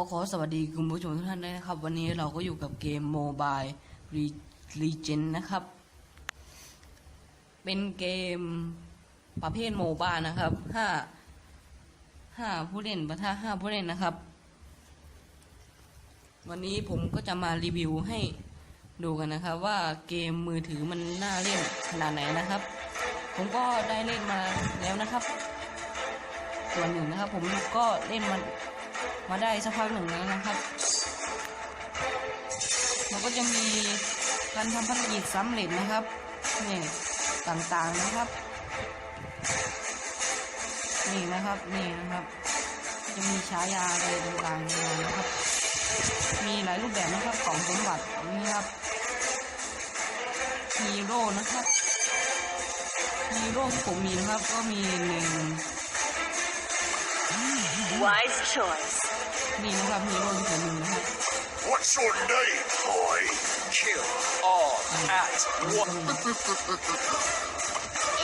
ก็ขอสวัสดีคุณผู้ชมทุกท่านด้วยนะครับ วันนี้เราก็อยู่กับเกมโมบายรีเจนนะครับ เป็นเกมประเภทโมบายนะครับห้าห้าผู้เล่นประทะห้าผู้เล่นนะครับ วันนี้ผมก็จะมารีวิวให้ดูกันนะครับ ว่าเกมมือถือมันน่าเล่นขนาดไหนนะครับ ผมก็ได้เล่นมาแล้วนะครับ ส่วนหนึ่งนะครับ ผมก็เล่นมัน มาได้สักพักหนึ่งแล้วนะครับเราก็จะมีการทำภารกิจสำเร็จนะครับนี่ต่างๆนะครับ นี่นะครับนี่นะครับ จะมีฉายาอะไรต่างๆนานานะครับ มีหลายรูปแบบนะครับของสมบัตินี่ครับฮีโร่นะครับฮีโร่ที่ผมมีนะครับก็มีหนึ่ง Wise choice. นี่นะครับฮีโร่ที่ผมมีนะครับ What's your name, boy? Kill all at once.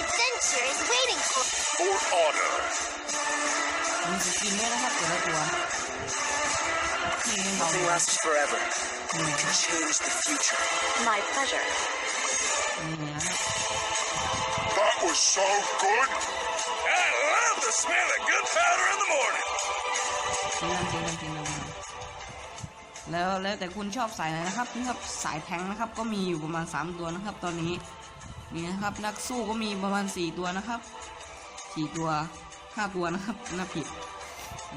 Adventure is waiting for. For honor. มีสกินด้วยนะครับแต่ละตัวนี่เรา Nothing lasts forever. นี่ Can change the future. My pleasure. นี่นะครับ That was so good. I love the smell of good powder in the morning. ทิ้งกันทิ้งกันทิ้งแล้วแล้วแต่คุณชอบสายไหนนะครับนี่ครับสายแทงนะครับ ก็มีอยู่ประมาณ 3 ตัวนะครับ ตอนนี้นี่นะครับ นักสู้ก็มีประมาณ 4 ตัวนะครับ 4 ตัว 5 ตัวนะครับนับผิด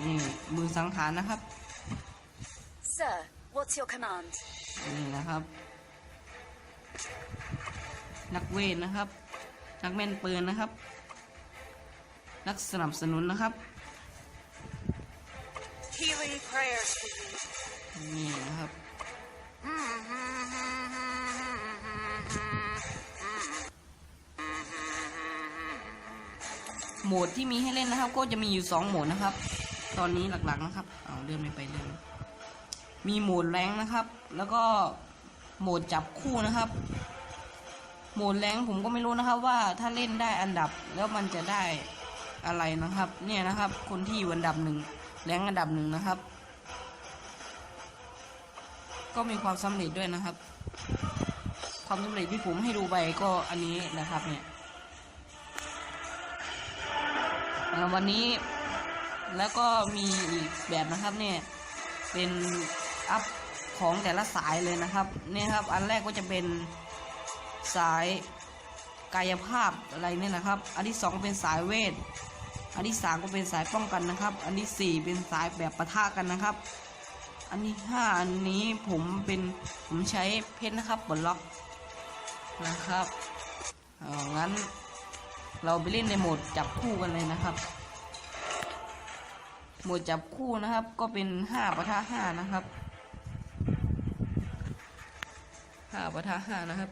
นี่มือสังหารนะครับ Sir, what's your command? นี่นะครับ นักเวทนะครับ นักแม่นปืนนะครับ นักสนับสนุนนะครับ Healing prayers for you. นี่นะครับ โหมดที่มีให้เล่นนะครับ ก็จะมีอยู่ 2 โหมดนะครับ ตอนนี้หลักๆนะครับ เอาเลื่อนไม่ไปเลื่อนมีโหมดแรงนะครับ แล้วก็โหมดจับคู่นะครับโหมดแรงผมก็ไม่รู้นะครับว่าถ้าเล่นได้อันดับแล้วมันจะได้อะไรนะครับ เนี่ยนะครับ คนที่อยู่อันดับหนึ่ง แรงค์อันดับหนึ่งนะครับ ก็มีความสำเร็จด้วยนะครับ ความสำเร็จที่ผมให้ดูไปก็อันนี้นะครับเนี่ยวันนี้แล้วก็มีอีกแบบนะครับเนี่ยเป็นอัพของแต่ละสายเลยนะครับเนี่ยครับ อันแรกก็จะเป็นสายกายภาพอะไรเนี่ยนะครับ อันที่สองเป็นสายเวท อันที่สามก็เป็นสายป้องกันนะครับ อันที่สี่เป็นสายแบบปะทะกันนะครับ อันที่ห้าอันนี้ผมเป็นผมใช้เพชรนะครับบนล็อกนะครับเอางั้นเราไปเล่นในโหมดจับคู่กันเลยนะครับ โหมดจับคู่นะครับ ก็เป็นห้าปะทะห้านะครับห้าปะทะห้านะครับ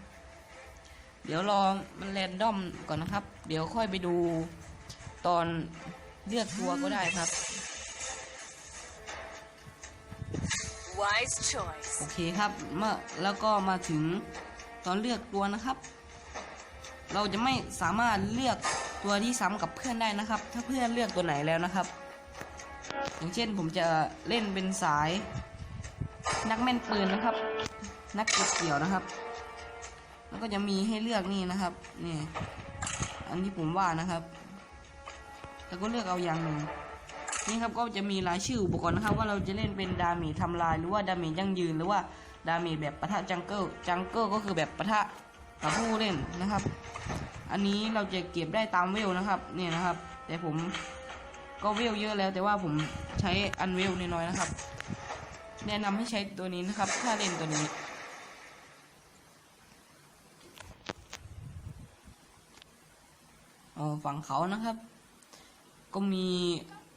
เดี๋ยวรอมันแรนดอมก่อนนะครับ เดี๋ยวค่อยไปดู ตอนเลือกตัวก็ได้ครับ Wise choice. โอเคครับเมื่อแล้วก็มาถึงตอนเลือกตัวนะครับ เราจะไม่สามารถเลือกตัวที่ซ้ำกับเพื่อนได้นะครับ ถ้าเพื่อนเลือกตัวไหนแล้วนะครับ อย่างเช่นผมจะเล่นเป็นสาย นักแม่นปืนนะครับ นักเก็บเกี่ยวนะครับ แล้วก็จะมีให้เลือกนี่นะครับนี่อันที่ผมว่านะครับ แล้วก็เลือกเอาอย่างหนึ่งนี่ครับก็จะมีรายชื่ออุปกรณ์นะครับว่าเราจะเล่นเป็นดาเมจทำลายหรือว่าดาเมจยั่งยืนหรือว่าดาเมจแบบปะทะจังเกิลจังเกิลก็คือแบบปะทะกับผู้เล่นนะครับ อันนี้เราจะเก็บได้ตามเวลนะครับเนี่ยนะครับ แต่ผมก็เวลเยอะแล้ว แต่ว่าผมใช้อันเวลน้อยๆนะครับ แนะนำให้ใช้ตัวนี้นะครับ ถ้าเล่นตัวนี้เออฝั่งเขานะครับ ก็มี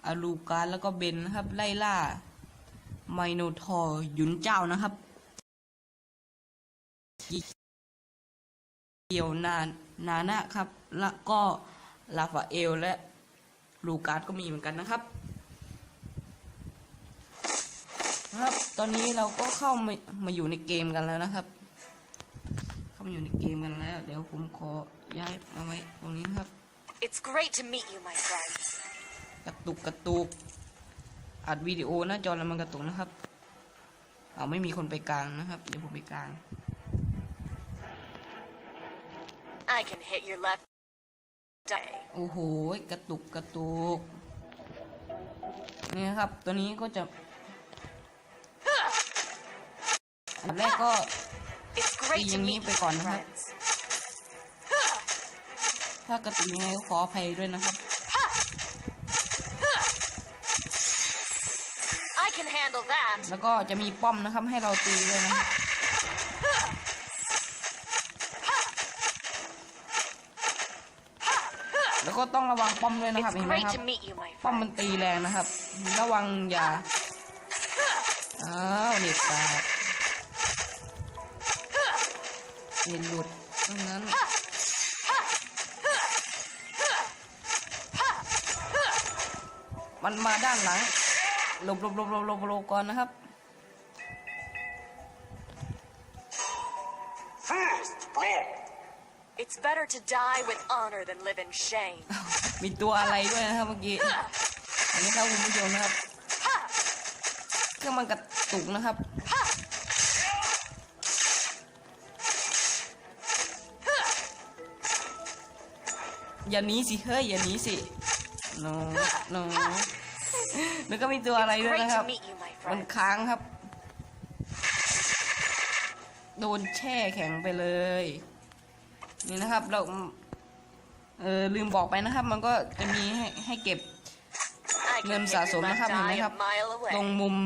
อาลูการแล้วก็เบนนะครับ ไล่ล่า ไมโนทอร์ยุนเจ้านะครับเดียวนานนานะครับ แล้วก็ลาฟาเอลและลูการ์ดก็มีเหมือนกันนะครับนะครับ ตอนนี้เราก็เข้ามามาอยู่ในเกมกันแล้วนะครับ เข้ามาอยู่ในเกมกันแล้ว เดี๋ยวผมขอย้ายมาไว้ตรงนี้ครับ It's great to meet you, my friends. กระตุกกระตุกอัดวิดีโอหน้าจอแล้วมันกระตุกนะครับ เอาไม่มีคนไปกลางนะครับ เดี๋ยวผมไปกลาง I can hit your left day. โอ้โหกระตุกกระตุกนี่นะครับ ตัวนี้ก็จะอันแรกก็ It's great to Yung meet pa you, kon, my ha? friends. ถ้ากระตุกยังไงก็ขออภัยด้วยนะครับ แล้วก็จะมีป้อมนะครับให้เราตีด้วยนะครับแล้วก็ต้องระวังป้อมด้วยนะครับ It's เห็นไหม great ครับ to meet you, my ป้อมมัน friend. ตีแรงนะครับ ระวังอย่าอ้าวเด็ดขาดเห็นหลุดตรงนั้นมันมาด้านหลัง หลบหลบหลบหลบหลบหลบก่อนนะครับ First blood. It's better to die with honor than live in shame. มีตัวอะไรด้วยนะครับเมื่อกี้อันนี้ครับคุณผู้ชมนะครับเครื่องมันกระตุกนะครับอย่าหนีสิเฮ้ยอย่าหนีสิ no no แล้วก็มีตัวอะไร It's ด้วย great นะครับ to meet you, my มัน friend. ค้างครับ โดนแช่แข็งไปเลย นี่นะครับ เรา เออลืมบอกไปนะครับ มันก็จะมีให้ให้เก็บ I เงิน can สะ hit ส your มนะ left ครับเห็นไหม eye ครับ a mile ตรง away. มุม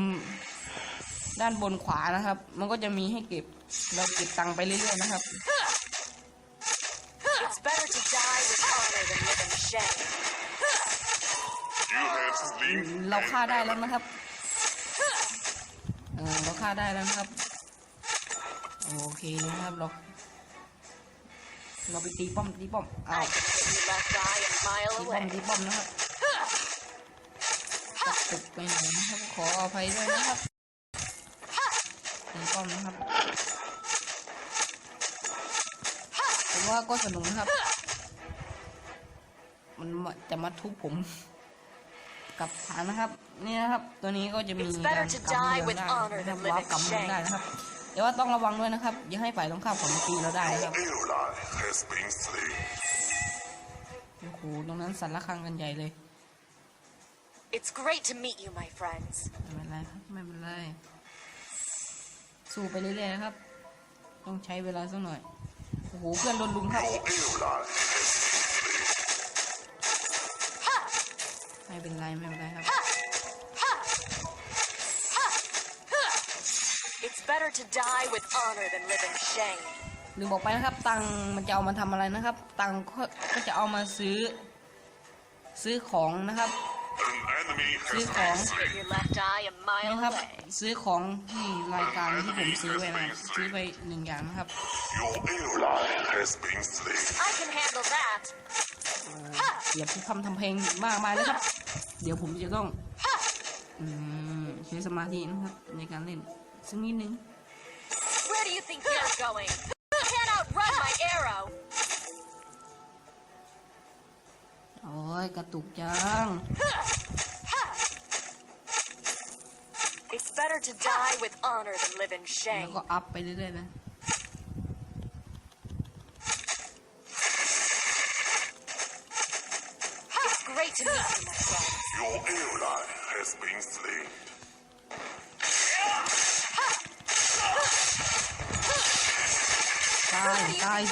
ด้านบนขวานะครับ มันก็จะมีให้เก็บ เราเก็บตังค์ไปเรื่อยๆนะครับ It's better to die with honor than live in shame. เราฆ่าได้แล้วนะครับ เออเราฆ่าได้แล้วนะครับ โอเคนะครับเราเราไปตีป้อมตีป้อมเอา I can hit your left eye a mile ตีป้อมตีป้อมนะครับตกไปหน่อยนะครับขออภัยด้วยนะครับตีป้อมนะครับผมว่าก็สนุกนะครับ มันจะมาทุบผม กับฐานนะครับนี่นะครับ ตัวนี้ก็จะมี It's กา better ร to กำ die เมือง with ได้ honor นะครับ than live ว้าว in กำเมือง shame. ได้นะครับแต่ว่าต้องระวังด้วยนะครับ อย่าให้ฝ่ายตรงข้ามของตีเราได้นะครับ your ally has been slain. โอ้โหตรงนั้นสั่นระฆังกันใหญ่เลย It's great to meet you, my friends. ไม่เป็นไรครับไม่เป็นไรสู้ไปเรื่อยๆนะครับ ต้องใช้เวลาสักหน่อยโอ้โหเพื่อนโดนลุมครับ ไม่เป็นไรไม่เป็นไรครับ It's better to die with honor than live in shame. ลืมบอกไปนะครับ ตังค์มันจะเอามาทำอะไรนะครับ ตังค์ก็ก็จะเอามาซื้อ ซื้อของนะครับ an enemy ซื้อ has ของ been Hit slain. your left eye a นะ mile ครับ away. ซื้อของที่รายการที่ผมซื้อไว้นะครับซื้อไปหนึ่งอย่างนะครับ Your ally has been slain. I can handle that. เสียบที่คำทำเพลงมากมายเลยครับ เดี๋ยวผมจะต้องอืมใช้สมาธินะครับในการเล่นสักนิดนึง Where do you think you're going? You can't outrun my arrow. โอ้ยกระตุกจัง It's better to die with honor than live in แล้ว shame. ก็อัพไปเรื่อยๆนะ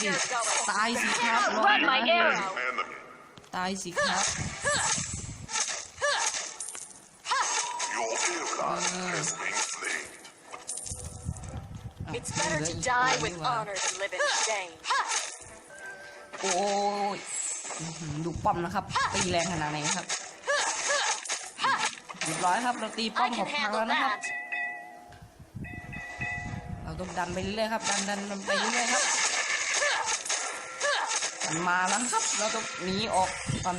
สิ ตายสิครับ Run my รอดนะ arrow. Enemy. ตายสิครับ Your ally has been slain. อะ It's better เหลือ to อีก die ตัว with นี่หว่า honor than live in shame. โอ้ยอื้อหือดูป้อมนะครับตีแรงขนาดไหนครับเรียบร้อยครับ เราตีป้อ I มขอ can บพัง handle แล้วนะครับ that. เราต้องดันไปเรื่อยๆครับ ดันดันดันไปเรื่อยๆครับ มันมาแล้วครับ เราต้องหนีออกก่อน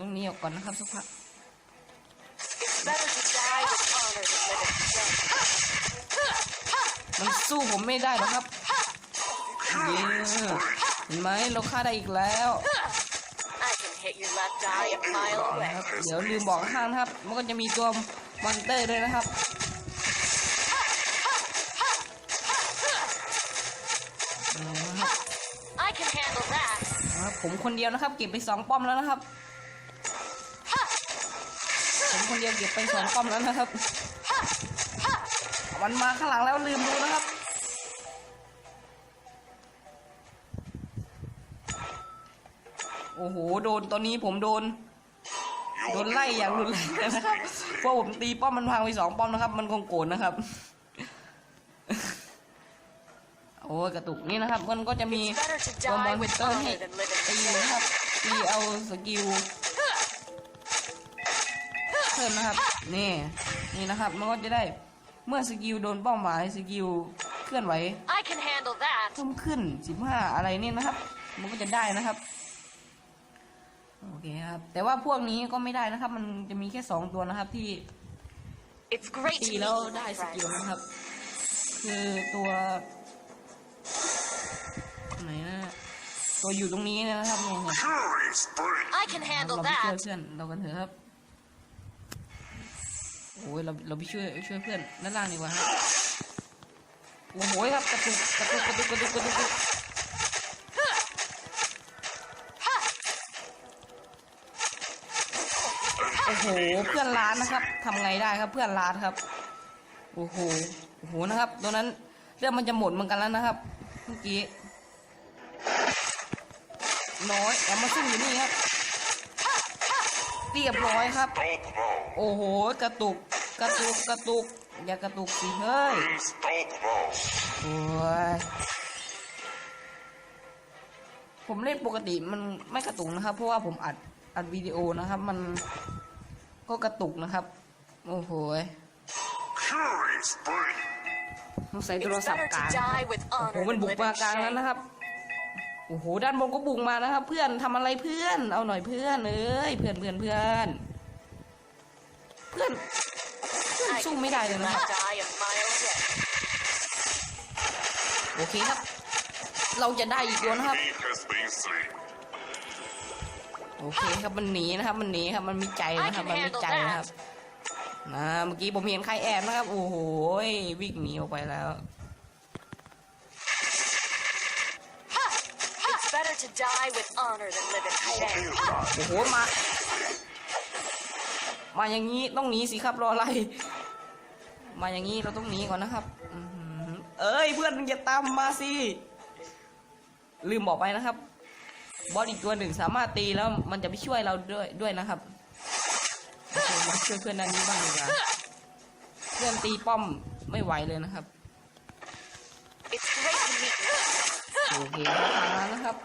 ต้องหนีออกก่อนนะครับสักพัก It's better to die with honor than live in shame. มันสู้ผมไม่ได้หรอกครับเย้เห็นไหมเราฆ่าได้อีกแล้ว I can hit your left eye a mile นะ away. ครับเดี๋ยวลืมบอกข้างนะครับ มันก็จะมีตัวมอนเตอร์ด้วยนะครับนะครับ ผมคนเดียวนะครับ เก็บไปสองป้อมแล้วนะครับ ผมคนเดียวเก็บไปสองป้อมแล้วนะครับ มันมาข้างหลังแล้วลืมดูนะครับโอ้โห โดน ตอนนี้ผมโดน โดนไล่อย่างรุนแรงนะครับ เพราะผมตีป้อมมันพังไปสองป้อมนะครับ มันคงโกรธนะครับ โอ้ยกระตุกนี่นะครับ มันก็จะมี It's better to ตัวมอน die with เตอร์ให้ honor than live in ตี shame. นะครับตีเอาสกิลเพิ่มนะครับ นี่นี่นะครับ มันก็จะได้เมื่อสกิลโดนเป้าหมายสกิลเคลื่อนไหว I can handle that. เพิ่มขึ้น 15 อะไรเนี่ยนะครับ มันก็จะได้นะครับโอเคครับ แต่ว่าพวกนี้ก็ไม่ได้นะครับ มันจะมีแค่สองตัวนะครับที่ It's great ตี to แล้ว meet you, ได้ my สกิล friend. นะครับ คือตัวไห นนะตัวอยู่ตรงนี้นะครับเนี่ยเนี่ย Fury spree. I can เรา handle ไปช่วย that. เพื่อนเรากันเถอะครับโอ้ยเราเราไปช่วยช่วยเพื่อนด้านล่างดีกว่าครับโอ้โหครับกระตุกกระตุกกระตุกกระตุกกระตุกกระตุกโอ้โหเพื่อนร้านนะครับทำไงได้ครับเพื่อนร้านครับโอ้โหโอ้โหนะครับตัวนั้นเรื่องมันจะหมดเหมือนกันแล้วนะครับเมื่อกี้ น้อยแอมมาซึ่งอยู่นี่ครับเรียบร้อยครับ Unstoppable. โอ้โห กระตุก กระตุก กระตุก อย่ากระตุกสิเฮ้ย Unstoppable. โอ้ยผมเล่นปกติมันไม่กระตุกนะครับ เพราะว่าผมอัดอัดวิดีโอนะครับ มันก็กระตุกนะครับ โอ้โห Fury spree. ต้องใส่โทร It's ศัพท์ better กลาง to die with โอ้โห honor มัน than บุก live มา in กลางแล้ว shame. นะครับโอ้โหด้านบนก็บุกมานะครับเพื่อนทำอะไรเพื่อน เอาหน่อยเพื่อนเอ้ยเพื่อนเพื่อนเพื่อนเพื่อนเพื่อน I สู้ can ไม่ได้ hit เลย your นะครับ left eye a mile away. โอเคครับ เราจะได้อีกตัวนะครับ Enemy has been slain. โอเคครับมันหนีนะครับ มันหนีครับมันมีใจนะครับมันมีใจนะครับนะเมื่อกี้ผมเห็นใครแอบนะครับโอ้โหวิ่งหนีออกไปแล้ว die with honor than live in Your shame. airline โอ้โหมา มาอย่างนี้ต้องหนีสิครับรออะไร มาอย่างนี้เราต้องหนีก่อนนะครับอื้อหือเอ้ยเพื่อนมึงอย่าตามมาสิ ลืมบอกไปนะครับ บอสอีกตัวหนึ่งสามารถตีแล้วมันจะไปช่วยเราด้วยด้วยนะครับโอเคมาช่วยเพื่อนด้านนี้บ้างดีกว่าเพื่อนตีป้อมไม่ไหวเลยนะครับ It's great to meet you. โอเคครับพังแล้วนะครับ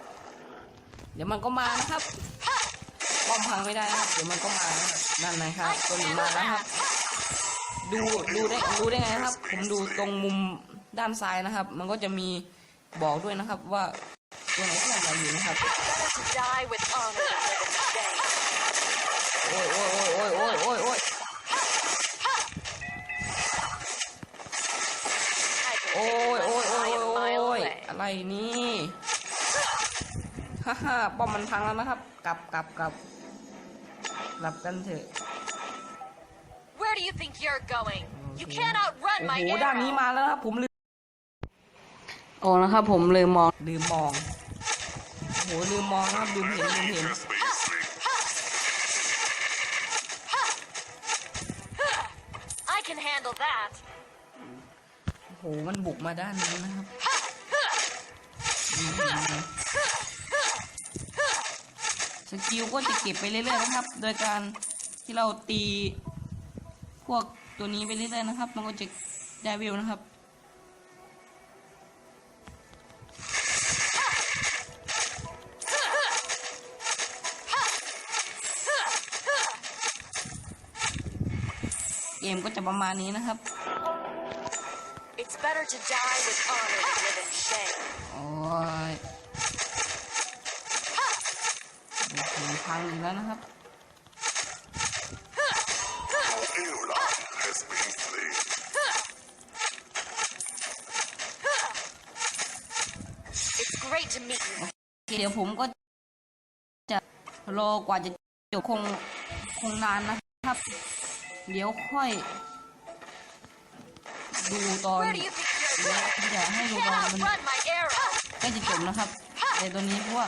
เดี๋ยวมันก็มานะครับป้อมพังไม่ได้นะครับ เดี๋ยวมันก็มานะครับนั่นนะครับตัวหนี้มาแล้วครับ ดูดูได้ดูได้ไงนะครับ ผมดูตรงมุมด้านซ้ายนะครับ มันก็จะมีบอกด้วยนะครับว่าตัวไหนที่อะไรอยู่นะครับ die with honor โอ้ยโอ้ยโอ้ยโอ้ยโอ้ยโอ้ยโอ้ยโอ้ยโอ้ยโอ้ยอะไรนี่ ฮ่าฮ่าป้อมมันพังแล้วนะครับ กลับกลับกลับกลับกันเถอะ Where do you think you're going? You can't outrun โอ้ my โหด้านนี้ arrow. มาแล้วนะครับ ผมลืมโอ้นะครับ ผมลืมมองลืมมองโอ้โหลืมมองนะครับลืมเห็นลืม Enemy เห็น has been slain. I can handle that. โอ้โหมันบุกมาด้านนี้นะครับส กิลก็จะเก็บไปเรื่อยๆนะครับ โดยการที่เราตีพวกตัวนี้ไปเรื่อยๆนะครับ มันก็จะได้วิวนะครับเกมก็จะประมาณนี้นะครับ It's better to die with honor than live in shame. โอ้ย โอเคพังอีกแล้วนะครับ Your airline has been slain. It's great to meet you. โอเคเดี๋ยวผมก็จะรอกว่าจะจบคงคงนานนะครับ เดี๋ยวค่อยดูตอน Where do you think you're เดี๋ยว going? อยากให้ดู You ตอน can't มัน outrun my arrow. ใกล้จะจบนะครับในตัวนี้เพราะว่า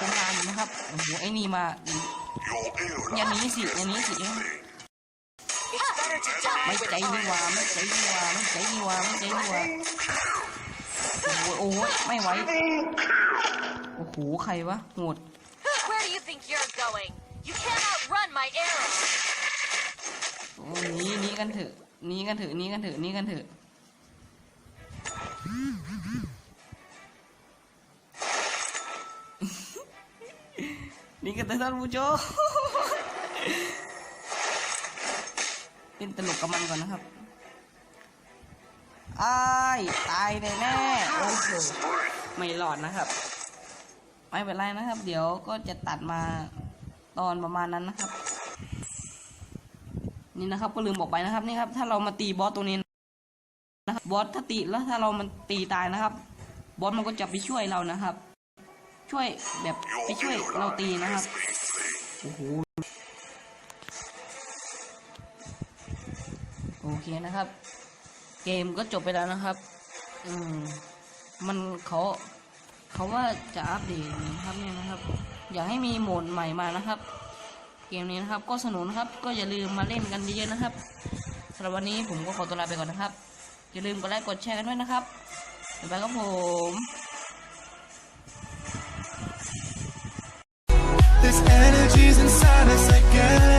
คงนานอยู่นะครับโอ้โหไอ้นี่มา Your อย่า era หนี้สิ has อย่าหนี้สิ been slain. It's better to die ไม่ with ใจนี่หว่า honor. ไม่ใจนี่หว่าไม่ใจนี่หว่าไม่ใจนี่หว่าโอ้โหโอ้โหไม่ไหวโอ้โหใครวะโหด Where do you think you're going? You can't outrun my arrow. โอ้หนีหนีกันเถอะหนีกันเถอะหนีกันเถอะหนีกันเถอะ นี่กันท่านผู้ชมเป็นตลกกับมันก่อนนะครับอ้ายตายแน่แน่ๆโอ้โหไม่รอดนะครับ ไม่เป็นไรนะครับ เดี๋ยวก็จะตัดมาตอนประมาณนั้นนะครับ นี่นะครับก็ลืมบอกไปนะครับนี่ครับ ถ้าเรามาตีบอสตัวนี้นะครับบอสถ้าตีแล้วถ้าเรามันตีตายนะครับ บอสมันก็จะไปช่วยเรานะครับ ช่วยแบบไปช่วยเราตีนะครับโอ้โหโอเคนะครับ เกมก็จบไปแล้วนะครับ อืมมันเขาเขาว่าจะอัปเดตนะครับเนี่ยนะครับ อยากให้มีโหมดใหม่มานะครับ เกมนี้นะครับก็สนุกนะครับ ก็อย่าลืมมาเล่นกันเยอะๆนะครับสำหรับวันนี้ผมก็ขอตัวลาไปก่อนนะครับ อย่าลืมกดไลค์กดแชร์กันด้วยนะครับบ๊ายบายครับผม i second